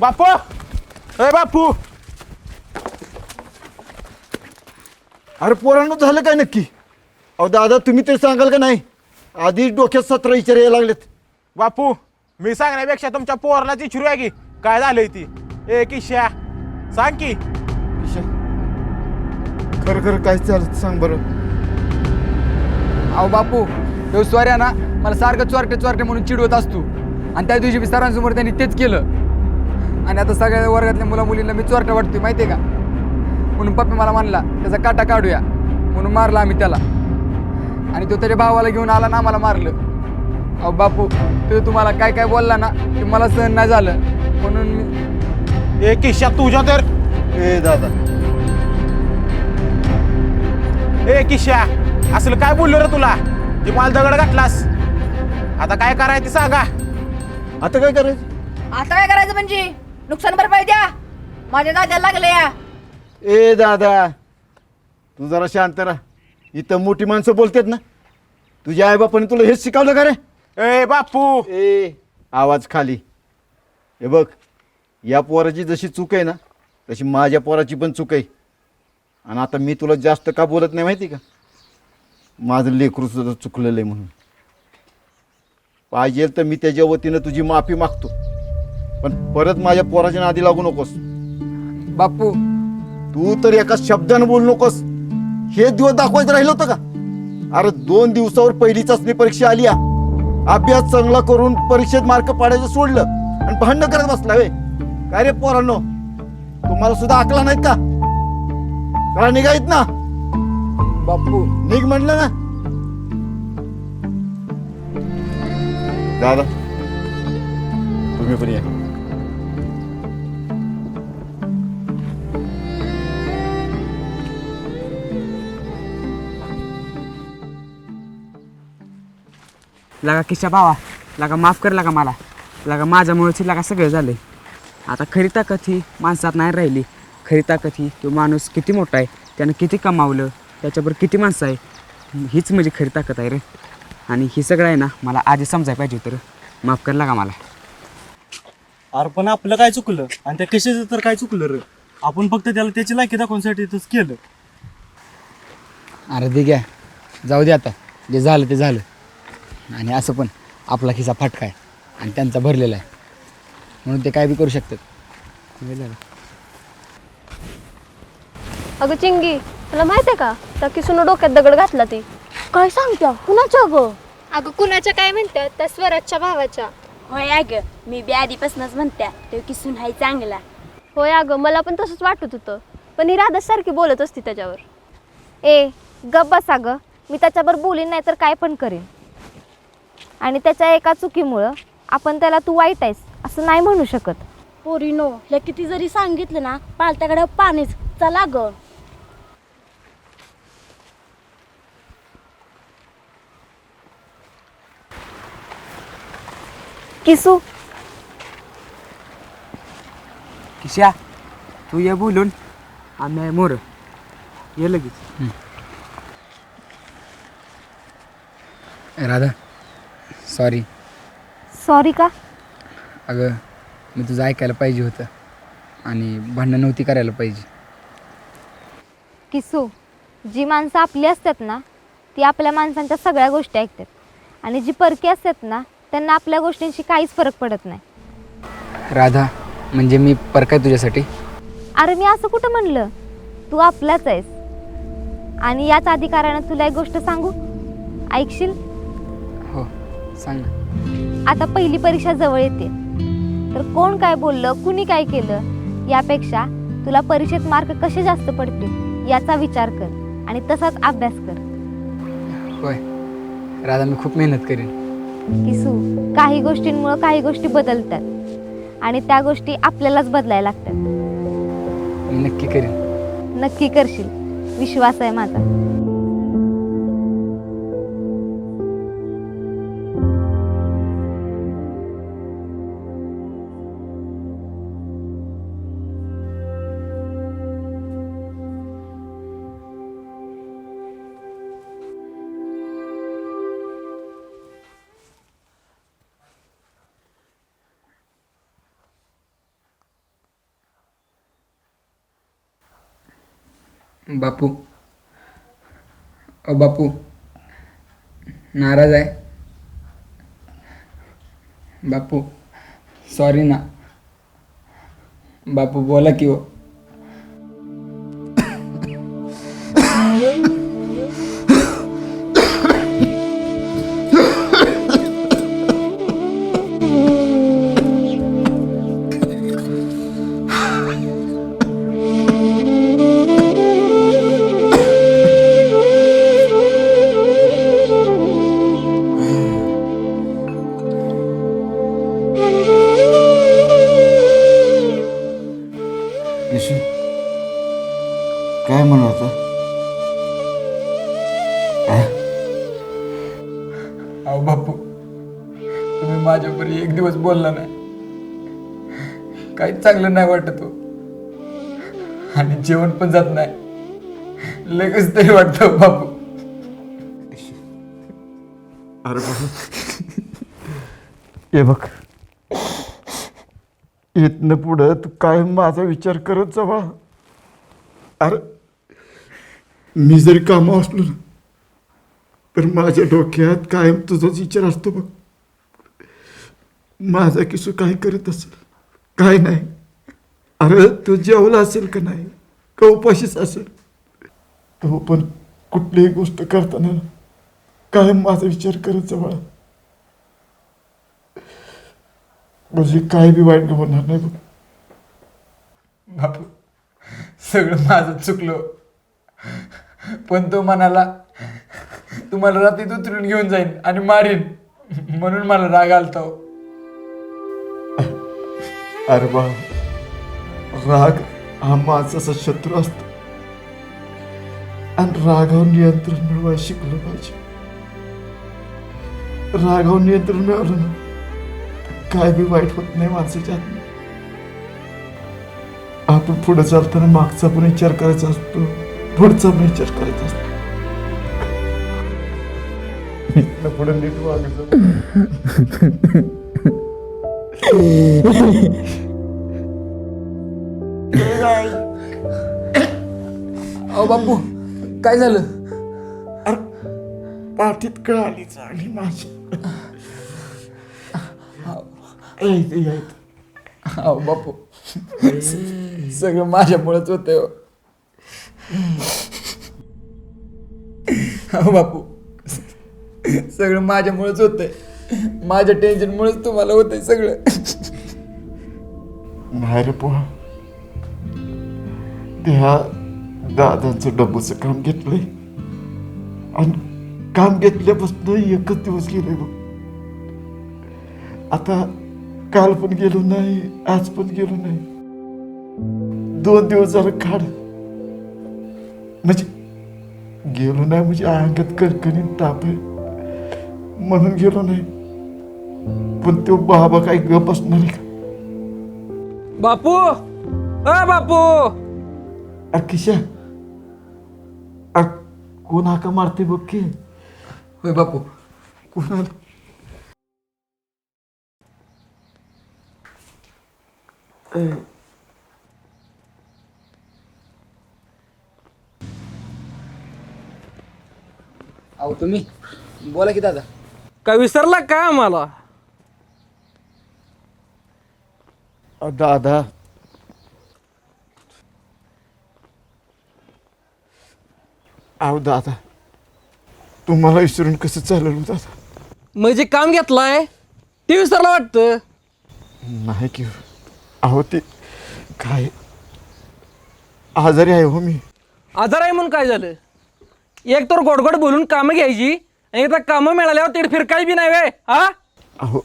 बापू! ए बापू! अरे पोरांनो झालं काय नक्की? अहो दादा तुम्ही ते सांगाल का नाही? आधी डोक्यात सतरा विचार यायला लागलेत. बापू मी सांगण्यापेक्षा तुमच्या पोराला ती आहे की काय झालंय ती? ए किशा सांग की. खरं खरं काय चालत सांग बरं. अहो बापू तो स्वाऱ्या ना मला सारखं चोरटे चोरटे म्हणून चिडवत असतो. आणि त्या दिवशी मी सरांसमोर त्यांनी तेच केलं. आणि आता सगळ्या वर्गातल्या मुला मुलींना मी चोरटा वाटतोय माहिती आहे का? म्हणून पप्पी मला म्हणला त्याचा काटा काढूया. म्हणून मारला आम्ही त्याला. आणि तो त्याच्या भावाला घेऊन आला ना मला मारलं. अहो बापू तो तुम्हाला काय काय बोलला ना ते मला सहन नाही झालं. म्हणून मी ए किशा तुझ्या तर. ए दादा. ए किशा असलं काय बोललो रे तुला? जे माल दगड घातलास. आता काय करायचं ते सांगा. आता काय करायचं? आता काय करायचं म्हणजे? नुकसान भरपाई द्या. माझ्या दाद्याला लागले या. ए दादा तू जरा शांत राहा. इथं मोठी माणसं बोलतात ना. तुझ्या आईबापाने तुला हेच शिकवलं का रे? ए बापू. ए आवाज खाली. हे बघ या पोराची जशी चूक आहे ना तशी माझ्या पोराची पण चूक आहे. आणि आता मी तुला जास्त का बोलत नाही माहिती का? माझं लेकरू सुद्धा चुकलेलं आहे म्हणून. पाहिजे तर मी त्याच्या वतीनं तुझी माफी मागतो. पण परत माझ्या पोराच्या नादी लागू नकोस. बापू. तू तर एका शब्दानं बोलू नकोस. हे दिवस दाखवायचं राहिलं होतं का? अरे दोन दिवसावर पहिली चाचणी परीक्षा आली. अभ्यास चांगला करून परीक्षेत मार्क पाडायचं सोडलं आणि भांडण करत बसला वे काय रे पोरांनो? तुम्हाला सुद्धा आकला नाहीत का? चला निघायत ना बापू निघ म्हणलं ना. दादा तुम्ही पण या. लगा किशा भावा लगा माफ कर लगा मला. लगा माझ्यामुळेच लगा सगळं झालं आता खरी ताकद ही माणसात नाही राहिली. खरी ताकद ही तो माणूस किती मोठा आहे त्यानं किती कमावलं त्याच्यावर किती माणसं आहे हीच माझी खरी ताकद आहे रे. आणि ही सगळं आहे ना मला आधी समजायला पाहिजे तर माफ कर लागा मला. अरे पण आपलं काय चुकलं? आणि त्या कशाचं तर काय चुकलं रे? आपण फक्त त्याला त्याची लायकी दाखवण्यासाठी तसं केलं. अरे दे घ्या. जाऊ दे आता. जे झालं ते झालं. आणि असं पण आपला खिसा फाटका आहे. आणि त्यांचा भरलेला आहे. म्हणून ते काय बी करू शकतात. झालं. अगं चिंगी तुला माहिती आहे का? त्या किसून डोक्यात दगड घातला ती. काय सांगत्या? कुणाच्या ग? अगं कुणाच्या काय म्हणतात त्या स्वराजच्या भावाच्या. होय अगं मी बी आधीपासूनच म्हणत्या तो किसून हाय चांगला. होय अगं मला पण तसंच वाटत होतं. पण ही राधा सारखी बोलत असती त्याच्यावर. ए गप बसा ग. मी त्याच्यावर बोलीन नाही तर काय पण करेन. आणि त्याच्या एका चुकीमुळं आपण त्याला तू वाईट आहेस असं नाही म्हणू शकत. पोरीनो हे किती जरी सांगितलं ना पालत्याकडे पाणीच. चला ग. किसू? किशा तू ये बोलून आम्ही आहे मोर. ये लगेच. राधा सॉरी सॉरी का? अगं मी तुझं ऐकायला पाहिजे होतं आणि भांडणं नव्हती करायला पाहिजे. किसू जी माणसं आपली असतात ना ती आपल्या माणसांच्या सगळ्या गोष्टी ऐकतात. आणि जी परकी असतात ना त्यांना आपल्या गोष्टींशी काहीच फरक पडत नाही. राधा म्हणजे मी परकाय तुझ्यासाठी? अरे मी असं कुठं म्हणलं? तू आपलाच आहेस. आणि याच अधिकारानं तुला एक गोष्ट सांगू? ऐकशील? हो सांग ना. आता पहिली परीक्षा जवळ येते. तर कोण काय बोललं कुणी काय केलं यापेक्षा तुला परीक्षेत मार्क कसे जास्त पडतील याचा विचार कर आणि तसाच अभ्यास कर. होय. राधा मी खूप मेहनत करेन. किसू काही गोष्टींमुळं काही गोष्टी बदलतात. आणि त्या गोष्टी आपल्यालाच बदलायला लागतात. मी नक्की करेन. नक्की करशील. विश्वास आहे माझा. बापू. अ बापू. नाराज आहे. बापू. सॉरी ना. बापू बोला की हो. अहो बापू तुम्ही माझ्यापरी एक दिवस बोलला नाही. काहीच चांगलं नाही वाटत हो. आणि जेवण पण जात नाही. लगेच तरी वाटतं हो बापू. अरे हे बघ. इथनं पुढं तू काय माझा विचार करत जावा. अरे मी जरी कामं असलो ना तर माझ्या डोक्यात कायम तुझाच विचार असतो बघ. माझा किशू काय करत असेल? काय नाही. अरे तू जेवला असेल का नाही? का उपाशीच असेल? तो पण कुठलीही गोष्ट करताना कायम माझा विचार करत जवळ म्हणजे काय बी वाईट होणार नाही बघ. बापू सगळं माझं चुकलं. पण तो म्हणाला तुम्हाला रात्रीत उतरून घेऊन जाईन आणि मारीन. म्हणून मला राग आलता हो. अरे बा राग हा माझा शत्रू असतो. आणि रागावर नियंत्रण मिळवायला शिकलं पाहिजे. रागावर नियंत्रण मिळवलं ना काय बी वाईट होत नाही माणसाच्या हातून. आपण पुढे चालताना मागचा पण विचार करायचा असतो पुढचा पण विचार करायचा असतो. इथनं पुढे नीट वागायचं. अहो बापू काय झालं? पाठीत कळाली चांगली माझी. अहो बापू सगळं माझ्यामुळेच होतंय हो. अहो बापू सगळं माझ्यामुळेच होतंय. माझ्या टेन्शनमुळेच तुम्हाला होतंय सगळं. नाही रे पोहा. त्या दादांचं डब्बूचं काम घेतलंय. आणि काम घेतल्यापासून एकच दिवस गेले बघ. आता काल पण गेलो नाही आज पण गेलो नाही. दोन दिवस झालं काढ म्हणजे गेलो नाही म्हणजे अंगात कणकणी ताप आहे. म्हणून गेलो नाही. पण तो बाबा काही गप असणार आहे का? बापू! अ बापू! अरे किशा अरे कोण हाका मारते बघ की? होय बापू. कोण ए, अहो तुम्ही? बोला की दादा. काय विसरला काय आम्हाला? दादा. अहो दादा. तुम्हाला विसरून कसं चालेल हो दादा? म्हणजे काम घेतलाय ते विसरला वाटतं? नाही की अहो ते काय? आजारी आहे हो मी. आजार आहे म्हणून काय झालं? एक तर गोडगोड बोलून कामं घ्यायची एकदा कामं मिळाल्यावर तिकडे फिरकाय बी नाही वे. हा? अहो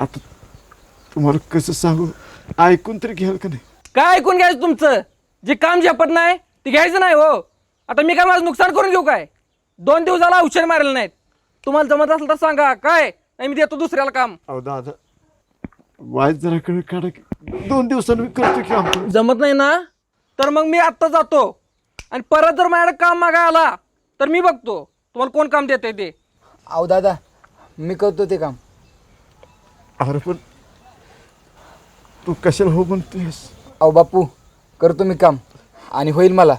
आता तुम्हाला कसं सांगू? ऐकून तरी घ्याल का नाही? काय ऐकून घ्यायचं तुमचं? जे काम झेपत नाही ते घ्यायचं नाही हो. आता मी काय माझं नुकसान करून घेऊ काय? दोन दिवसाला औषध मारले नाहीत. तुम्हाला जमत असेल तर सांगा काय? नाही मी देतो दुसऱ्याला काम. अहो दादा वाईट जरा कळ काढा की. दोन दिवसांनी मी करतो की आमचं. जमत नाही ना? तर मग मी आत्ता जातो. आणि परत जर माझ्याकडे काम मागा आला तर मी बघतो. तुम्हाला कोण काम देते ते? अहो दादा मी करतो ते काम. अरे पण तू कशाला हो म्हणतोयस अहो बापू करतो मी काम. आणि होईल मला.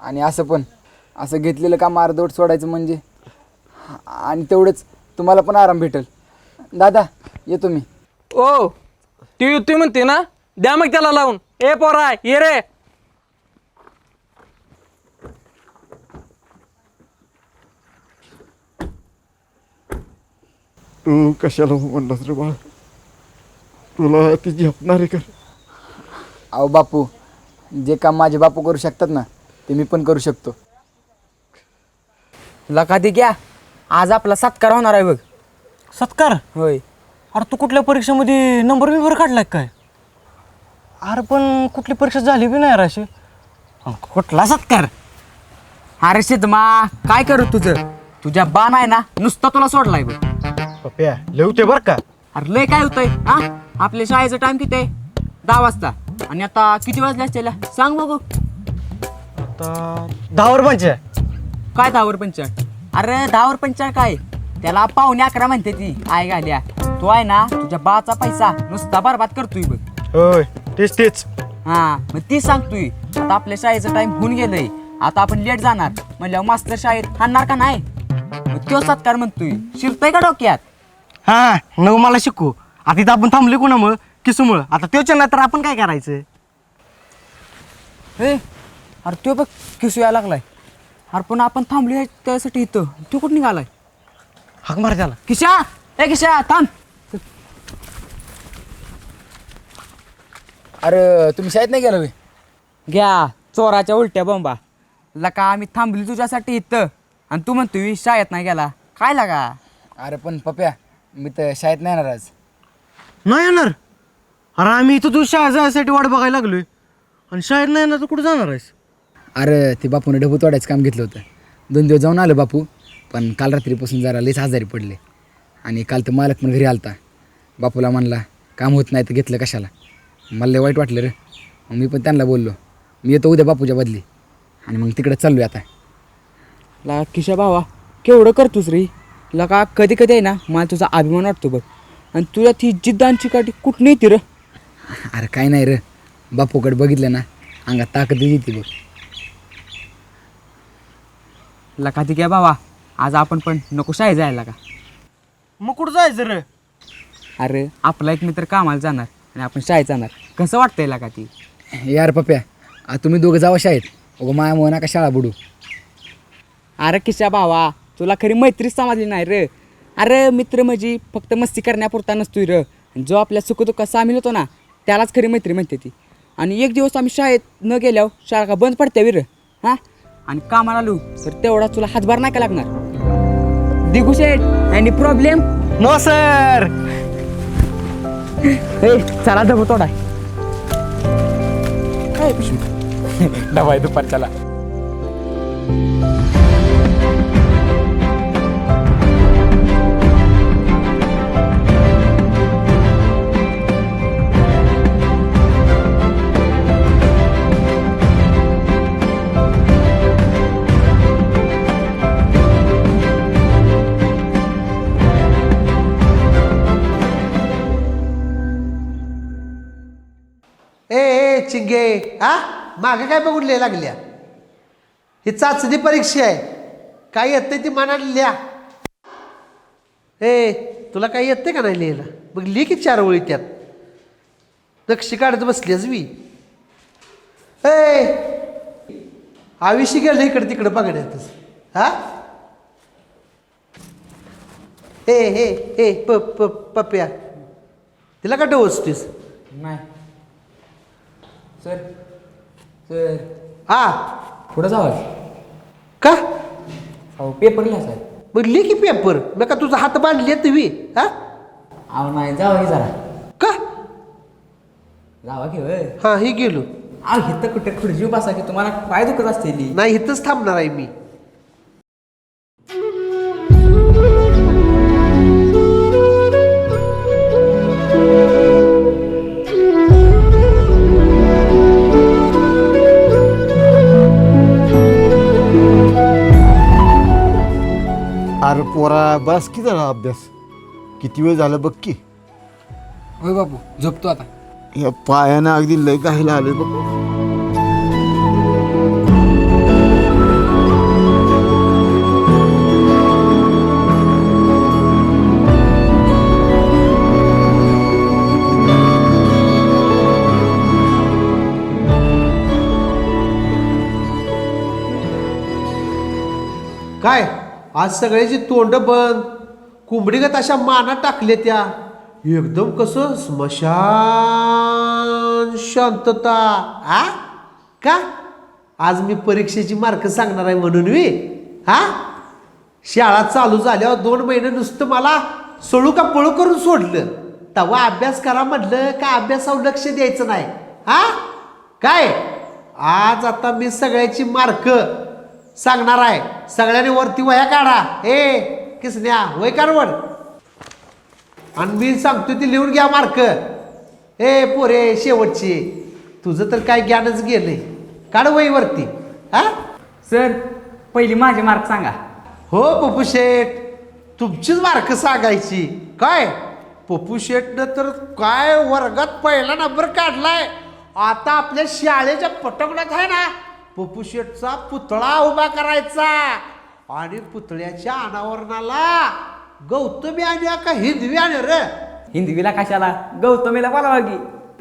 आणि असं पण असं घेतलेलं काम अर्धवट सोडायचं म्हणजे. आणि तेवढंच तुम्हाला पण आराम भेटेल. दादा येतो मी. ओ ती युती म्हणते ना? द्या मग त्याला लावून. ए पोरा ये रे. तू कशाला म्हणलास रे बाळ? तुला ती झेपणार आहे का अहो बापू जे काम माझे बापू करू शकतात ना ते मी पण करू शकतो. लका ती घ्या. आज आपला सत्कार होणार आहे बघ. सत्कार? होय. अरे तू कुठल्या परीक्षेमध्ये नंबर बिंबर काढलाय काय? अरे पण कुठली परीक्षा झाली बी नाही राशी कुठला सत्कार? अरे शिदमा काय करू तुझं? तुझ्या बाण आहे ना नुसता तुला सोडलाय बघ. पप्या लिहते बरं का? अरे लय काय होतंय हा? आपल्या शाळेचा टाइम किती आहे? दहा वाजता. आणि आता किती वाजले असतील? सांग बघू. आता दहावर पंचा काय दहावर पंचाळ? अरे दहावर पंचाळ काय? त्याला पाहुणे अकरा म्हणते ती आय घाल्या. तो आहे ना तुझ्या बाचा पैसा नुसता बरबाद करतोय बघ. होय तेच तेच. हा मग ती सांगतोय. आता आपल्या शाळेचा टाइम होऊन गेलंय. आता आपण लेट जाणार. म्हणल्यावर मास्तर शाळेत हाणणार का नाही? मग तो सत्कार म्हणतोय. शिरतोय का डोक्यात? हा नव मला शिकू. आता इथं आपण थांबले कोणामुळं? किसूमुळं. आता त्योच्या नाही तर आपण काय करायचं? ए अरे तो बघ किसू यायला लागलाय. अरे पण आपण थांबलोय त्यासाठी इथं. तो कुठं निघालाय? हाक मार त्याला. किशा! ए किशा थांब. अरे तुम्ही शाळेत नाही गेला? घ्या चोराच्या उलट्या बॉम्बा लका आम्ही थांबली तुझ्यासाठी इथं. आणि तू म्हणतोय शाळेत नाही गेला. काय लागा अरे पण पप्या मी तर शाळेत नाही येणार आज. नाही येणार? अरे आम्ही इथं तू शाळा जायसाठी वाट बघायला लागलोय. आणि शाळेत नाही येणार तर कुठं जाणार आहेस? अरे ते बापूने ढबू तोडायचं काम घेतलं होतं. दोन दिवस जाऊन आलं बापू पण काल रात्रीपासून जरा लईच आजारी पडले. आणि काल तर मालक पण घरी आलता. बापूला म्हणला काम होत नाही तर घेतलं कशाला? मला लय वाईट वाटलं रे. मग मी पण त्यांना बोललो मी येतो उद्या बापूच्या बदली. आणि मग तिकडे चाललोय आता. ला किशा भावा केवढं करतोस रे? लका कधी कधी आहे ना मला तुझा अभिमान वाटतो बघ. आणि तुला ती जिद्दांची काठी कुठं येते र? अरे काय नाही रे. बापूकडे बघितलं ना अंगात ताकद येते बघ. लका ती काय भावा आज आपण पण नको शाळेत जायला का? मग कुठं जायचं रे? अरे आपला एक मित्र कामाला जाणार आणि आपण शाळेत जाणार. कसं वाटतंय लका ती? यार पप्या आ, तुम्ही दोघं जावा शाळेत. अगो माया मोह नका शाळा बुडू. अरे किशा भावा तुला खरी मैत्रीच समजली नाही रे. अरे मित्र म्हणजे फक्त मस्ती करण्यापुरता नसतोय र. जो आपल्या सुखदुःखात सामील होतो ना त्यालाच खरी मैत्री म्हणते ती. आणि एक दिवस आम्ही शाळेत न गेल्यावर शाळा का बंद पडते विर हां? आणि कामाला आलो तर तेवढा तुला हातभार नाही का लागणार? दिगू शेठ आणि प्रॉब्लेम नो सर हे चला धबू तोडा काय पिशवी डबा आहे दुपारच्याला. गे आ मागे काय बघून लिहायला लागल्या? ही चाचणी परीक्षा आहे. काय येतंय ती मनात लिहा. ए तुला काय येते का नाही लिहायला? मग लिह की चार ओळी त्यात. नक्षी काढत बसलीस मी. ए आयुष्य गेलं इकडं तिकडं बघण्यातच. हा? ए हे ए प प पप्या. तिला का डोसतीस? नाही. Sir sir. हा. पुढं जावा का? अहो पेपर लिहा मग लिह की पेपर. मग का तुझा हात बांधले तुम्ही? हा? अहो नाही जावा की जरा. का? जावा की होय. हा हे गेलो. अहो इथं कुठे खुर्जी बसा की तुम्हाला पाय दुखत असते नाही इथंच थांबणार आहे मी. पोरा बस की झाला अभ्यास? किती वेळ झाला बघ की. होय बापू झोपतो आता. या पायानं अगदी लय गायला आले बघ. आज सगळ्याची तोंड बंद. कुंबडीगत अशा माना टाकले त्या. एकदम कसं स्मशान शांतता. आ? का? आज मी परीक्षेची मार्क सांगणार आहे म्हणून मी हा शाळा चालू झाल्यावर दोन महिने नुसतं मला सोडू का पळू करून सोडलं. तेव्हा अभ्यास करा म्हटलं का अभ्यासावर लक्ष द्यायचं नाही? हा काय? आज आता मी सगळ्याची मार्क सांगणार आहे. सगळ्यांनी वरती वह्या काढा. ए किसन्या वय कारवड. आणि मी सांगतो ती लिहून घ्या मार्क. ए पोरे शेवटची. तुझं तर काय ज्ञानच गेलंय काढ वही वरती. हा? सर पहिली माझे मार्क सांगा. हो पप्पू शेठ. तुमचीच मार्क सांगायची. काय? पप्पू शेठनं तर काय वर्गात पहिला नंबर काढलाय. आता आपल्या शाळेच्या पटकण्यात आहे ना पप्पू शेठचा पुतळा उभा करायचा आणि पुतळ्याच्या अनावरणाला गौतमी आणि का हिंदवी आणि रे. हिंदवीला कशाला? गौतमीला बोलावा की.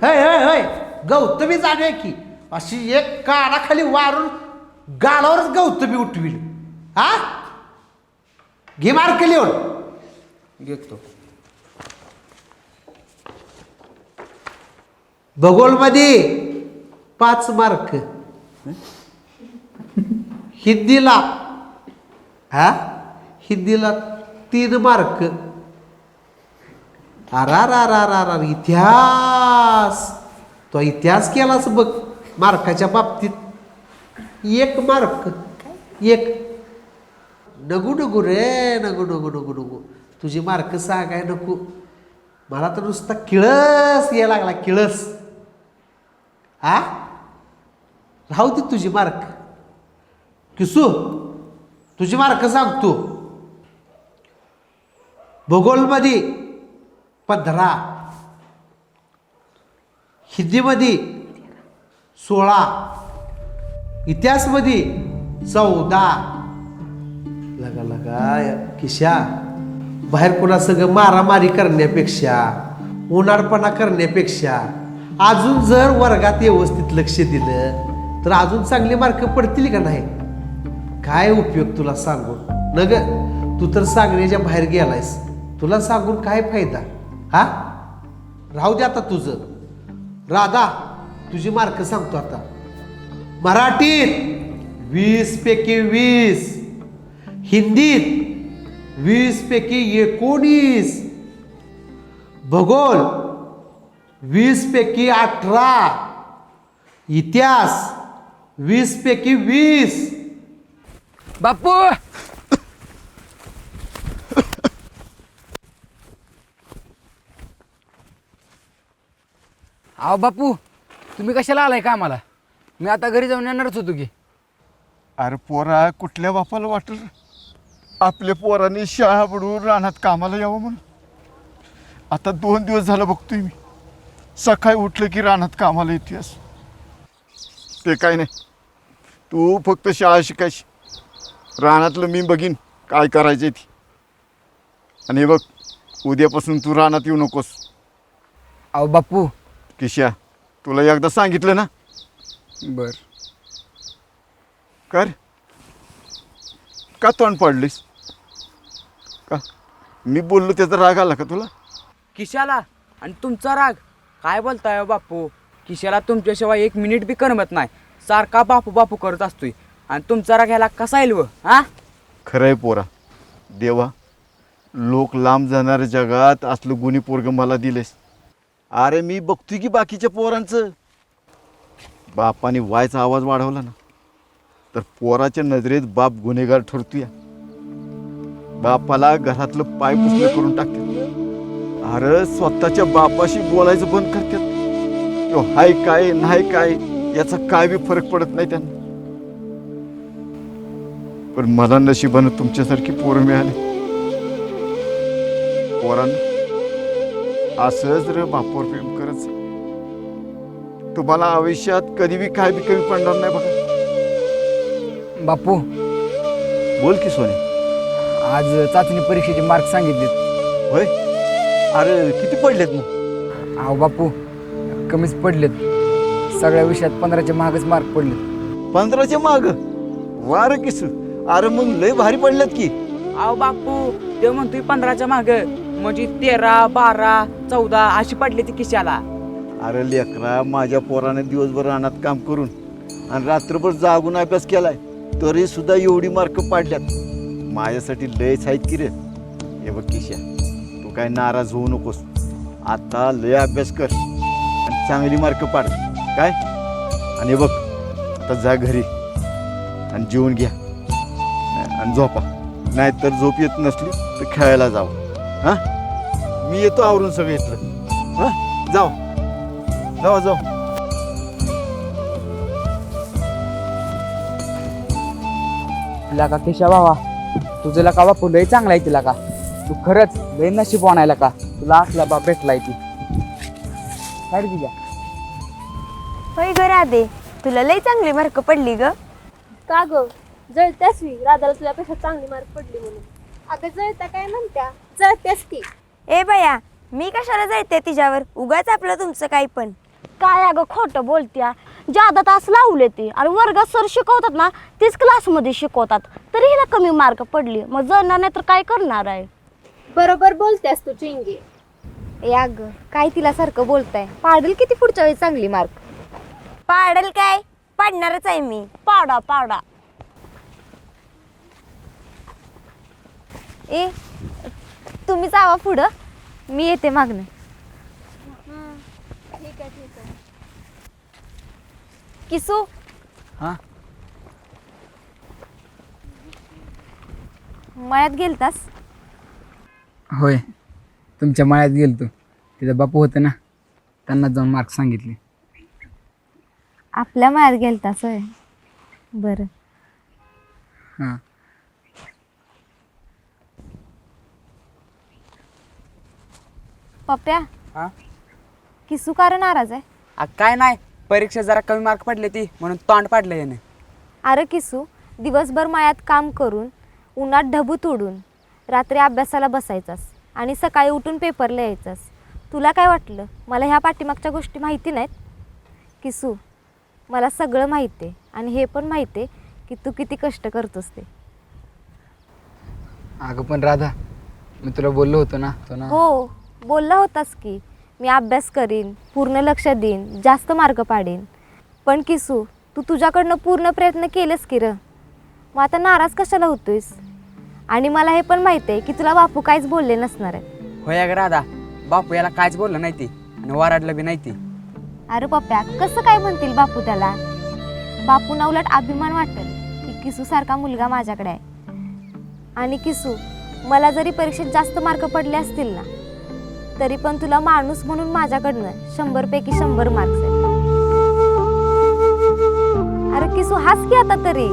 हय हय हय. गौतमी जाणे की. अशी एक कानाखाली वारून गालावरच गौतमी उठविल हा? घे मार्क लिहून घेतो. भूगोलमध्ये पाच मार्क हिंदीला हा? हिंदीला तीन मार्क. अरारारारारा इतिहास. तो इतिहास केलाच बघ मार्काच्या बाबतीत. एक मार्क. एक. नगू नगू रे नगू नगू नगू नगू. तुझी मार्क सांगाय नको. मला तर नुसता किळस यायला लागला किळस. हा राहू दे तुझी मार्क. किसू तुझी मार्क सांगतो भूगोलमध्ये पंधरा हिंदीमध्ये सोळा इतिहासमध्ये चौदा. लगा लगा किशा बाहेर कोणा सगळं मारामारी करण्यापेक्षा उन्हाळपणा करण्यापेक्षा अजून जर वर्गात व्यवस्थित लक्ष दिलं तर अजून चांगले मार्क पडतील का नाही? काय उपयोग तुला सांगून? न ग तू तर सांगण्याच्या बाहेर गेलायस. तुला सांगून काय फायदा? हा? राहू दे आता तुझं. राधा तुझी मार्क सांगतो आता. मराठीत वीस पैकी वीस. हिंदीत वीस पैकी एकोणीस. भूगोल वीस पैकी अठरा. इतिहास वीस पैकी वीस. बापू अहो बापू तुम्ही कशाला आलाय का आम्हाला मी आता घरी जाऊन येणारच होतो की. अरे पोरा कुठल्या बापाला वाटल? आपल्या पोराने शाळा बुडवून रानात कामाला यावं म्हणून. आता दोन दिवस झालं बघतोय मी. सकाळी उठलं की रानात कामाला येतेस. ते काय नाही. तू फक्त शाळा शिकायची. रानातलं मी बघीन काय करायचं ती. आणि हे बघ उद्यापासून तू रानात येऊ नकोस. अहो बापू. किशा तुला एकदा सांगितलं ना? बर. कर. का तोंड पडलीस? का? मी बोललो त्याचा राग आला का तुला? किशाला? आणि तुमचा राग? काय बोलताय हो बापू? किशाला तुमच्याशिवाय एक मिनिट बी करमत नाही. सारखा बापू बापू करत असतोय. आणि तुमचा राग ह्याला कसा येईल व? हा? खरं आहे पोरा. देवा लोक लांब जाणाऱ्या जगात असलं गुन्हे पोरग मला दिलेस अरे मी बघतोय की बाकीच्या पोरांचं. बापाने वायचा आवाज वाढवला ना तर पोराच्या नजरेत बाप गुन्हेगार ठरतोय. बापाला घरातलं पाय पुसले करून टाकतात. अरे स्वतःच्या बापाशी बोलायचं बंद करतात. तो हाय काय नाही काय याचा काय बी फरक पडत नाही त्यांना. पण मला नशिबानं तुमच्यासारखी पोरं मिळाली. पोरांना असंच रे बापावर प्रेम करत. तुम्हाला आयुष्यात कधी बी काय बी कमी पडणार नाही बघा. बापू. बोल की सोने. आज चाचणी परीक्षेचे मार्क सांगितलेत होय? अरे किती पडलेत मग? अहो बापू कमीच पडलेत. सगळ्या विषयात पंधराच्या मागच मार्क पडलेत. पंधराचे माग? वार किस? अरे मग लय भारी पडलेत की. अहो बापू ते म्हणतोय पंधराच्या माग म्हणजे तेरा बारा चौदा अशी पडली ती किशाला अरे लेकरा माझ्या पोराने दिवसभर रानात काम करून आणि रात्रभर जागून अभ्यास केलाय तरी सुद्धा एवढी मार्क पाडल्यात. माझ्यासाठी लयच आहेत की रे. हे बघ किशा तू काय नाराज होऊ नकोस. आता लय अभ्यास कर आणि चांगली मार्क पाड. काय? आणि हे बघ आता जा घरी आणि जेवून घ्या. आणि झोपा. नाहीतर झोप येत नसली तर खेळायला जाऊ हां? मी येतो आवरून सगळं इथलं. हां? जाऊ जाऊ जाऊ लका केशा बाबा तुझं लका बापू? लय चांगला आहे तिला का? तू खरंच लय नशीब आणायला का? तुला असला बाप भेटलाय ती. काय रे तुझ्या होय ग राधे तुला लई चांगली मार्क पडली ग. का ग? जळत्यास मी राधाला तुझ्यापेक्षा चांगली मार्क पडली म्हणून. अगं जळत्या काय म्हणत्या? जळत्यास की. ए बाया मी कशाला जायते तिच्यावर? उगाच आपलं तुमचं काही पण. काय अगं खोटं बोलत्या? जादा तास लावले ते. आणि वर्गात सर शिकवतात ना तेच क्लासमध्ये शिकवतात. तरी हिला कमी मार्क पडली. मग जळणार नाही तर काय करणार आहे? बरोबर बोलतेस तू चिंगी. ए अग काय तिला सारखं बोलताय? पाडल किती पुढच्या वेळी चांगली मार्क? पाडल काय? पाडणारच आहे मी. पाडा पाडा. ए तुम्ही जावा पुढं. मी येते मागणं किसू? हा? मळ्यात गेलतास? होय. तुमच्या मळ्यात गेलतो. तिथं बापू होतं ना त्यांना जाऊन मार्क सांगितले. आपल्या मळ्यात गेलतास होय. बरं. हां. पप्प्या हा? किसू कारण नाराज आहे? आ, काय नाही. परीक्षा जरा कमी मार्क पडले ती म्हणून तोंड पाडलं याने. अरे किसू दिवसभर मळ्यात काम करून उन्हात ढबू तोडून रात्री अभ्यासाला बसायचास आणि सकाळी उठून पेपरला यायचास. तुला काय वाटलं? मला ह्या पाठीमागच्या गोष्टी माहिती नाहीत? किसू मला सगळं माहिती आहे आणि हे पण माहिती आहे की तू किती कष्ट करतोस ते. अगं पण राधा मी तुला बोललो होतो ना तो ना हो. बोलला होतास की मी अभ्यास करीन पूर्ण लक्ष देईन जास्त मार्क पाडेन. पण किसू तू तुझ्याकडनं पूर्ण प्रयत्न केलेस की र? मग आता नाराज कशाला होतोयस? आणि मला हे पण माहिती आहे की तुला बापू काहीच बोलले नसणार आहे होय अगं राधा बापू याला काहीच बोललं नाही ती आणि वराडलं बी नाही ती. अरे पप्प्या कसं काय म्हणतील बापू त्याला? बापूंना उलट अभिमान वाटेल की किसू सारखा मुलगा माझ्याकडे आहे. आणि किसू मला जरी परीक्षेत जास्त मार्क पडले असतील ना तरी पण तुला माणूस म्हणून माझ्याकडनं शंभर पैकी शंभर मार्क्स आहे अरे किसू हास की आता तरी?